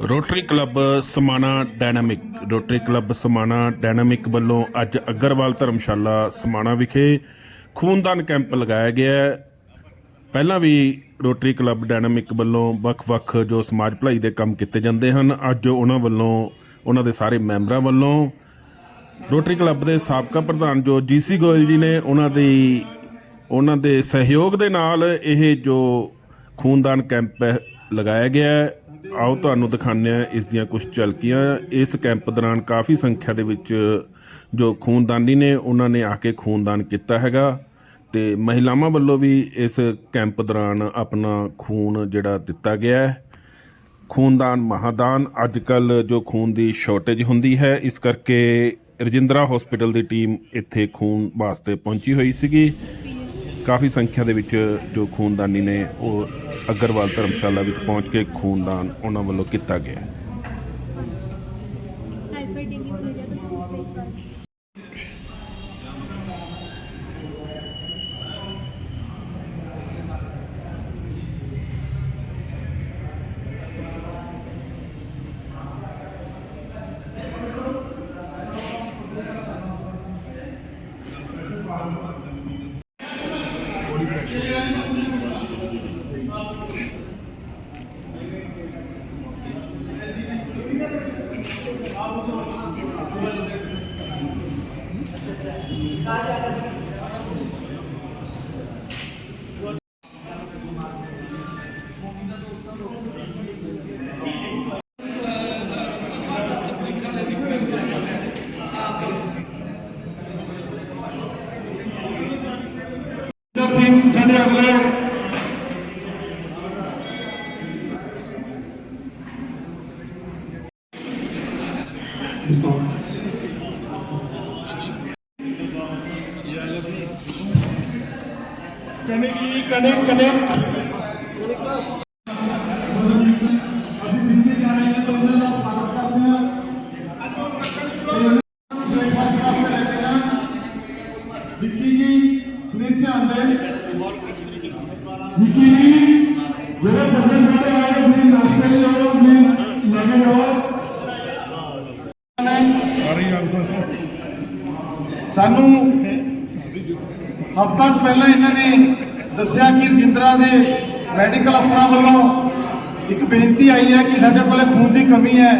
Rotary club Samana dynamic, Rotary club Samana dynamic ਵੱਲੋਂ ਅੱਜ ਅਗਰਵਾਲ ਧਰਮਸ਼ਾਲਾ ਸਮਾਣਾ ਵਿਖੇ ਖੂਨਦਾਨ ਕੈਂਪ ਲਗਾਇਆ ਗਿਆ ਪਹਿਲਾਂ ਵੀ ਰੋਟਰੀ ਕਲੱਬ ਡਾਇਨਾਮਿਕ ਵੱਲੋਂ ਵੱਖ-ਵੱਖ ਜੋ ਸਮਾਜ ਭਲਾਈ ਦੇ ਕੰਮ ਕੀਤੇ ਜਾਂਦੇ ਹਨ, ਅੱਜ ਉਹਨਾਂ ਵੱਲੋਂ, ਉਹਨਾਂ ਦੇ ਸਾਰੇ ਮੈਂਬਰਾਂ ਵੱਲੋਂ ਰੋਟਰੀ ਕਲੱਬ ਦੇ ਸਾਬਕਾ ਪ੍ਰਧਾਨ ਜੋ ਜੀਸੀ ਗੋਇਲ ਜੀ ਨੇ, ਉਹਨਾਂ ਦੀ, ਉਹਨਾਂ ਦੇ ਸਹਿਯੋਗ ਦੇ ਨਾਲ ਇਹ ਜੋ ਖੂਨਦਾਨ ਕੈਂਪ ਲਗਾਇਆ ਗਿਆ ਆਓ ਤੁਹਾਨੂੰ ਦਿਖਾਉਂਦੇ ਹਾਂ ਇਸ ਦੀਆਂ ਕੁਝ ਝਲਕੀਆਂ। ਇਸ ਕੈਂਪ ਦੌਰਾਨ ਕਾਫੀ ਸੰਖਿਆ ਦੇ ਵਿੱਚ ਜੋ ਖੂਨਦਾਨੀ ਨੇ, ਉਹਨਾਂ ਨੇ ਆ ਕੇ ਖੂਨਦਾਨ ਕੀਤਾ ਹੈਗਾ ਤੇ ਮਹਿਲਾਵਾਂ ਵੱਲੋਂ ਵੀ ਇਸ ਕੈਂਪ ਦੌਰਾਨ ਆਪਣਾ ਖੂਨ ਜਿਹੜਾ ਦਿੱਤਾ ਗਿਆ ਹੈ। ਖੂਨਦਾਨ ਮਹਾਦਾਨ ਅੱਜ ਕੱਲ ਜੋ ਖੂਨ ਦੀ ਸ਼ਾਰਟੇਜ ਹੁੰਦੀ ਹੈ, ਇਸ ਕਰਕੇ ਰਜਿੰਦਰਾ ਹਸਪੀਟਲ ਦੀ ਟੀਮ ਇੱਥੇ ਖੂਨ ਵਾਸਤੇ ਪਹੁੰਚੀ ਹੋਈ ਸੀਗੀ। ਕਾਫੀ ਸੰਖਿਆ ਦੇ ਵਿੱਚ ਜੋ ਖੂਨਦਾਨੀ ਨੇ ਉਹ ਅਗਰਵਾਲ ਧਰਮਸ਼ਾਲਾ ਵਿੱਚ ਪਹੁੰਚ ਕੇ ਖੂਨਦਾਨ ਉਹਨਾਂ ਵੱਲੋਂ ਕੀਤਾ ਗਿਆ ਕਨੇ ਕੀ ਕਨੇ ਕਨੇ ਸਾਨੂੰ ਹਫ਼ਤਾ ਕੁ ਪਹਿਲਾਂ ਇਹਨਾਂ ਨੇ ਦੱਸਿਆ ਕਿ ਰਜਿੰਦਰਾ ਦੇ ਮੈਡੀਕਲ ਅਫਸਰਾਂ ਵੱਲੋਂ ਇੱਕ ਬੇਨਤੀ ਆਈ ਹੈ ਕਿ ਸਾਡੇ ਕੋਲੇ ਖੂਨ ਦੀ ਕਮੀ ਹੈ,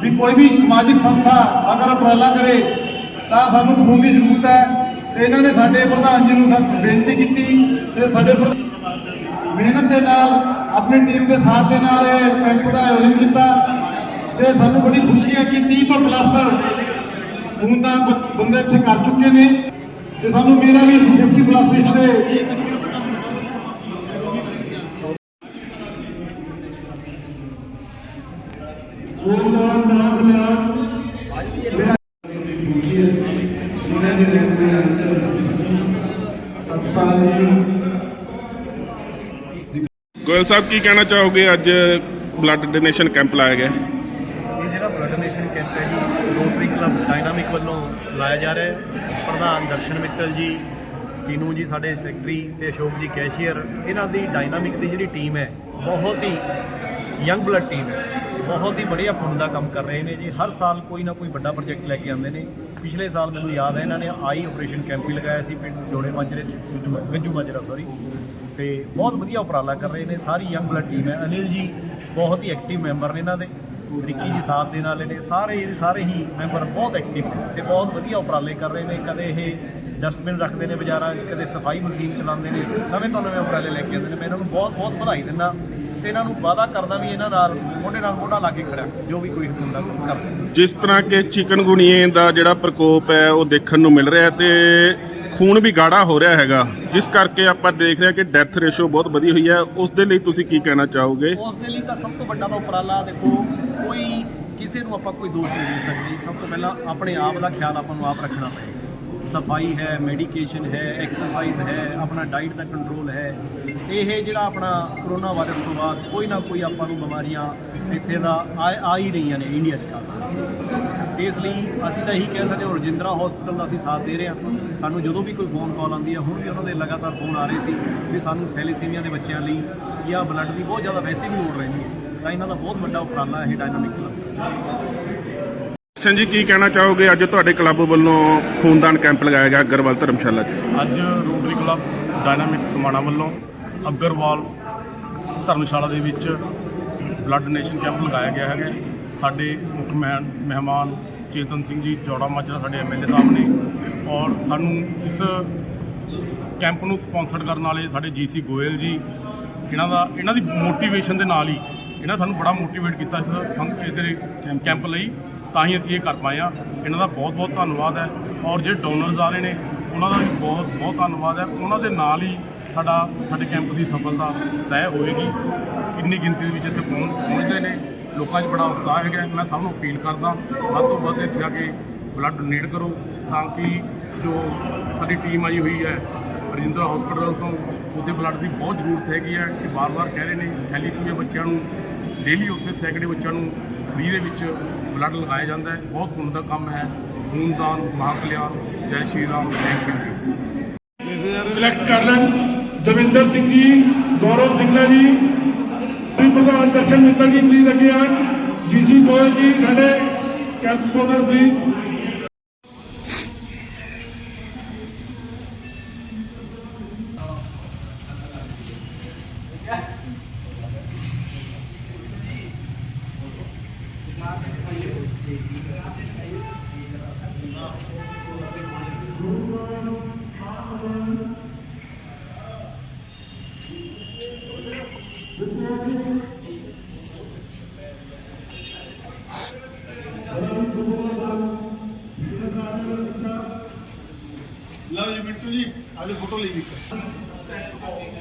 ਵੀ ਕੋਈ ਵੀ ਸਮਾਜਿਕ ਸੰਸਥਾ ਅਗਰ ਉਪਰਾਲਾ ਕਰੇ ਤਾਂ ਸਾਨੂੰ ਖੂਨ ਦੀ ਜ਼ਰੂਰਤ ਹੈ ਤੇ ਇਹਨਾਂ ਨੇ ਸਾਡੇ ਪ੍ਰਧਾਨ ਜੀ ਨੂੰ ਸਾ- ਬੇਨਤੀ ਕੀਤੀ ਤੇ ਸਾਡੇ ਮਿਹਨਤ ਦੇ ਨਾਲ, ਆਪਣੀ ਟੀਮ ਦੇ ਸਾਥ ਦੇ ਨਾਲ ਇਹ ਕੈਂਪ ਦਾ ਆਯੋਜਨ ਕੀਤਾ ਤੇ ਸਾਨੂੰ ਬੜੀ ਖੁਸ਼ੀ ਹੈ ਕਿ 30 ਤੋਂ ਪਲੱਸ ਖੂਨ ਦਾ ਬੰਦੇ ਇੱਥੇ ਕਰ ਚੁੱਕੇ ਨੇ ਤੇ ਸਾਨੂੰ ਮੇਰਾ ਵੀ 50 ਪਲੱਸ ਇਸ ਤੇ ਖੂਨਦਾਨ ਨਾ ਕਲਿਆਣ ਮੇਰਾ ਖੁਸ਼ੀ ਹੈ ਉਹਨਾਂ ਦੇ ਰਹਿੰਦੇ ਅੰਚਲ ਸਤਪਾਲ ਜੀ। ਗੋਇਲ ਸਾਹਿਬ, ਕੀ ਕਹਿਣਾ ਚਾਹੋਗੇ? ਅੱਜ ਬਲੱਡ ਡੋਨੇਸ਼ਨ ਕੈਂਪ ਲਾਇਆ ਗਿਆ। ਵੱਲੋਂ ਲਾਇਆ ਜਾ ਰਿਹਾ ਹੈ। ਪ੍ਰਧਾਨ ਦਰਸ਼ਨ ਮਿੱਤਲ ਜੀ, ਪੀਨੂ ਜੀ ਸਾਡੇ ਸੈਕਟਰੀ ਤੇ ਅਸ਼ੋਕ ਜੀ ਕੈਸ਼ੀਅਰ ਇਹਨਾਂ ਦੀ ਡਾਇਨਾਮਿਕ ਦੀ ਜਿਹੜੀ ਟੀਮ ਹੈ, ਬਹੁਤ ਹੀ ਯੰਗ ਬਲੱਡ ਟੀਮ ਹੈ। ਬਹੁਤ ਹੀ ਬੜੀਆ ਪੁੰਨ ਦਾ ਕੰਮ ਕਰ ਰਹੇ ਨੇ ਜੀ। ਹਰ ਸਾਲ ਕੋਈ ਨਾ ਕੋਈ ਵੱਡਾ ਪ੍ਰੋਜੈਕਟ ਲੈ ਕੇ ਆਉਂਦੇ ਨੇ। ਪਿਛਲੇ ਸਾਲ ਮੈਨੂੰ ਯਾਦ ਹੈ, ਇਹਨਾਂ ਨੇ ਆਈ ਆਪਰੇਸ਼ਨ ਕੈਂਪ ਵੀ ਲਗਾਇਆ ਸੀ, ਪਿੰਡ ਜੋੜੇ ਮਾਜਰੇ ਚ ਗੱਜੂ- ਗੱਜੂ ਮਾਜਰਾ ਸੌਰੀ ਤੇ ਬਹੁਤ ਵਧੀਆ ਉਪਰਾਲਾ ਕਰ ਰਹੇ ਨੇ। ਸਾਰੀ ਯੰਗ ਬਲੱਡ ਟੀਮ ਹੈ। ਅਨਿਲ ਜੀ ਬਹੁਤ ਹੀ ਐਕਟਿਵ ਮੈਂਬਰ ਨੇ ਇਹਨਾਂ ਦੇ। ਰਿੱਕੀ ਜੀ ਸਾਥ ਦੇ ਨਾਲ ਨੇ ਸਾਰੇ ਇਹਦੇ ਸਾਰੇ ਹੀ ਮੈਂਬਰ ਬਹੁਤ ਐਕਟਿਵ ਨੇ ਤੇ ਬਹੁਤ ਵਧੀਆ ਉਪਰਾਲੇ ਕਰ ਰਹੇ ਨੇ। ਕਦੇ ਇਹ ਡਸਟਬਿਨ ਰੱਖਦੇ ਨੇ ਬਾਜ਼ਾਰਾਂ 'ਚ ਕਦੇ ਸਫ਼ਾਈ ਮੁਹਿੰਮ ਚਲਾਉਂਦੇ ਨੇ ਨਵੇਂ ਤੋਂ ਨਵੇਂ ਉਪਰਾਲੇ ਲੈ ਕੇ ਆਉਂਦੇ ਨੇ। ਮੈਂ ਇਹਨਾਂ ਨੂੰ ਬਹੁਤ ਬਹੁਤ ਵਧਾਈ ਦਿੰਦਾ ਤੇ ਇਹਨਾਂ ਨੂੰ ਵਾਅਦਾ ਕਰਦਾ ਵੀ ਇਹਨਾਂ ਨਾਲ ਮੋਢੇ ਨਾਲ ਮੋਢਾ ਲਾ ਕੇ ਖੜਾ ਜੋ ਵੀ ਕੋਈ ਹੁੰਦਾ ਕਰਦੇ ਜਿਸ ਤਰ੍ਹਾਂ ਕਿ ਚਿਕਨਗੁਨੀਏ ਦਾ ਜਿਹੜਾ ਪ੍ਰਕੋਪ ਹੈ ਉਹ ਦੇਖਣ ਨੂੰ ਮਿਲ ਰਿਹਾ ਤੇ ਖੂਨ ਵੀ ਗਾੜਾ ਹੋ ਰਿਹਾ ਹੈਗਾ। ਜਿਸ ਕਰਕੇ ਆਪਾਂ ਦੇਖ ਰਹੇ ਹਾਂ ਕਿ ਡੈਥ ਰੇਸ਼ੋ ਬਹੁਤ ਵਧੀ ਹੋਈ ਹੈ। ਉਸ ਦੇ ਲਈ ਤੁਸੀਂ ਕੀ ਕਹਿਣਾ ਚਾਹੋਗੇ? ਉਸ ਦੇ ਲਈ ਤਾਂ ਸਭ ਤੋਂ ਵੱਡਾ ਤਾਂ ਉਪਰਾਲਾ ਦੇਖੋ ਕੋਈ ਕਿਸੇ ਨੂੰ ਆਪਾਂ ਕੋਈ ਦੋਸ਼ ਨਹੀਂ ਦੇ ਸਕਦੇ। ਸਭ ਤੋਂ ਪਹਿਲਾਂ ਆਪਣੇ ਆਪ ਦਾ ਖਿਆਲ ਆਪਾਂ ਨੂੰ ਆਪ ਰੱਖਣਾ ਪਏਗਾ। ਸਫ਼ਾਈ ਹੈ ਮੈਡੀਕੇਸ਼ਨ ਹੈ ਐਕਸਰਸਾਈਜ਼ ਹੈ, ਆਪਣਾ ਡਾਈਟ ਦਾ ਕੰਟਰੋਲ ਹੈ। ਇਹ ਜਿਹੜਾ ਆਪਣਾ ਕਰੋਨਾ ਵਾਇਰਸ ਤੋਂ ਬਾਅਦ ਕੋਈ ਨਾ ਕੋਈ ਆਪਾਂ ਨੂੰ ਬਿਮਾਰੀਆਂ ਇੱਥੇ ਦਾ ਆ ਹੀ ਰਹੀਆਂ ਨੇ ਇੰਡੀਆ 'ਚ ਖਾਸ ਕਰਕੇ। ਇਸ ਲਈ ਅਸੀਂ ਤਾਂ ਇਹੀ ਕਹਿ ਸਕਦੇ ਹਾਂ, ਰਜਿੰਦਰਾ ਹਸਪੀਟਲ ਦਾ ਅਸੀਂ ਸਾਥ ਦੇ ਰਹੇ ਹਾਂ। ਸਾਨੂੰ ਜਦੋਂ ਵੀ ਕੋਈ ਫੋਨ ਕਾਲ ਆਉਂਦੀ ਹੈ, ਹੁਣ ਵੀ ਉਹਨਾਂ ਦੇ ਲਗਾਤਾਰ ਫੋਨ ਆ ਰਹੇ ਸੀ ਵੀ ਸਾਨੂੰ ਥੈਲੇਸੀਮੀਆ ਦੇ ਬੱਚਿਆਂ ਲਈ ਜਾਂ ਬਲੱਡ ਦੀ ਬਹੁਤ ਜ਼ਿਆਦਾ ਵੈਸੇ ਵੀ ਲੋੜ ਰਹਿੰਦੀ ਹੈ। ਤਾਂ ਇਹਨਾਂ ਦਾ ਬਹੁਤ ਵੱਡਾ ਉਪਰਾਲਾ ਹੈ ਇਹ ਡਾਇਨਾਮਿਕ ਕਲੱਬ ਸਿੰਘ ਜੀ ਕੀ ਕਹਿਣਾ ਚਾਹੋਗੇ? ਅੱਜ ਤੁਹਾਡੇ ਕਲੱਬ ਵੱਲੋਂ ਖੂਨਦਾਨ ਕੈਂਪ ਲਗਾਇਆ ਗਿਆ ਅਗਰਵਾਲ ਧਰਮਸ਼ਾਲਾ 'ਚ। ਅੱਜ ਰੋਟਰੀ ਕਲੱਬ ਡਾਇਨਾਮਿਕ ਸਮਾਣਾ ਵੱਲੋਂ ਅੱਗਰਵਾਲ ਧਰਮਸ਼ਾਲਾ ਦੇ ਵਿੱਚ ਬਲੱਡ ਡੋਨੇਸ਼ਨ ਕੈਂਪ ਲਗਾਇਆ ਗਿਆ ਹੈਗਾ ਸਾਡੇ ਮੁੱਖ ਮਹਿ- ਮਹਿਮਾਨ ਚੇਤਨ ਸਿੰਘ ਜੀ ਜੋੜਾ ਮਾਜਰਾ ਸਾਡੇ ਐਮਐਲਏ ਸਾਹਿਬ ਨੇ ਔਰ ਸਾਨੂੰ ਇਸ ਕੈਂਪ ਨੂੰ ਸਪਾਂਸਰ ਕਰਨ ਵਾਲੇ ਸਾਡੇ ਜੀਸੀ ਗੋਇਲ ਜੀ ਇਹਨਾਂ ਦਾ ਇਹਨਾਂ ਦੀ ਮੋਟੀਵੇਸ਼ਨ ਦੇ ਨਾਲ ਹੀ ਇਹਨਾਂ ਸਾਨੂੰ ਬੜਾ ਮੋਟੀਵੇਟ ਕੀਤਾ ਇਸ ਫੰਕ ਇਹਦੇ ਕੈਂਪ ਲਈ, ਤਾਂ ਹੀ ਅਸੀਂ ਇਹ ਕਰ ਪਾਏ ਆ ਇਹਨਾਂ ਦਾ ਬਹੁਤ ਬਹੁਤ ਧੰਨਵਾਦ ਹੈ। ਔਰ ਜਿਹੜੇ ਡੋਨਰਸ ਆ ਰਹੇ ਨੇ, ਉਹਨਾਂ ਦਾ ਵੀ ਬਹੁਤ ਬਹੁਤ ਧੰਨਵਾਦ ਹੈ। ਉਹਨਾਂ ਦੇ ਨਾਲ ਹੀ ਸਾਡਾ ਸਾਡੇ ਕੈਂਪ ਦੀ ਸਫਲਤਾ ਤੈਅ ਹੋਏਗੀ। ਕਿੰਨੀ ਗਿਣਤੀ ਦੇ ਵਿੱਚ ਇੱਥੇ ਪਹੁੰਚ ਪਹੁੰਚਦੇ ਨੇ। ਲੋਕਾਂ 'ਚ ਬੜਾ ਉਤਸ਼ਾਹ ਹੈਗਾ। ਮੈਂ ਸਭ ਨੂੰ ਅਪੀਲ ਕਰਦਾ, ਵੱਧ ਤੋਂ ਵੱਧ ਇੱਥੇ ਆ ਕੇ ਬਲੱਡ ਡੋਨੇਟ ਕਰੋ, ਤਾਂ ਕਿ ਜੋ ਸਾਡੀ ਟੀਮ ਆਈ ਹੋਈ ਹੈ, ਰਜਿੰਦਰਾ ਹਸਪੀਟਲ ਤੋਂ, ਉੱਥੇ ਬਲੱਡ ਦੀ ਬਹੁਤ ਜ਼ਰੂਰਤ ਹੈਗੀ ਹੈ ਕਿ ਵਾਰ-ਵਾਰ ਕਹਿ ਰਹੇ ਨੇ, ਥੈਲੀਸੀਮੀਆ ਬੱਚਿਆਂ ਨੂੰ ਡੇਲੀ ਉੱਥੇ ਸੈਂਕੜੇ ਬੱਚਿਆਂ ਨੂੰ ਫ੍ਰੀ ਦੇ ਵਿੱਚ ਬਲੱਡ ਲਗਾਇਆ ਜਾਂਦਾ ਹੈ। ਬਹੁਤ ਪੁੰਨ ਦਾ ਕੰਮ ਹੈ। ਖੂਨਦਾਨ ਮਹਾਕਲਿਆਣ ਜੈ ਸ਼੍ਰੀ ਰਾਮ ਥੈਂਕ ਯੂ ਜੀ। ਸਿਲੈਕਟ ਕਰ ਲੈਣ। ਦਵਿੰਦਰ ਸਿੰਘ ਜੀ, ਗੌਰਵ ਸਿੰਘਲਾ ਜੀ ਵੀ ਪ੍ਰਧਾਨ ਦਰਸ਼ਨ ਮਿੱਤਲ ਜੀ ਪਲੀਜ਼ ਅੱਗੇ ਆਣ ਜੀਸੀ ਗੋਇਲ ਜੀ, ਸਾਡੇ ਕੈਂਪ ਕੋਨਰ ਪਲੀਜ਼ ਲਓ ਜੀ ਮਿੰਟੂ ਜੀ ਆਲੇ ਫੋਟੋ ਲਈ ਇੱਕ।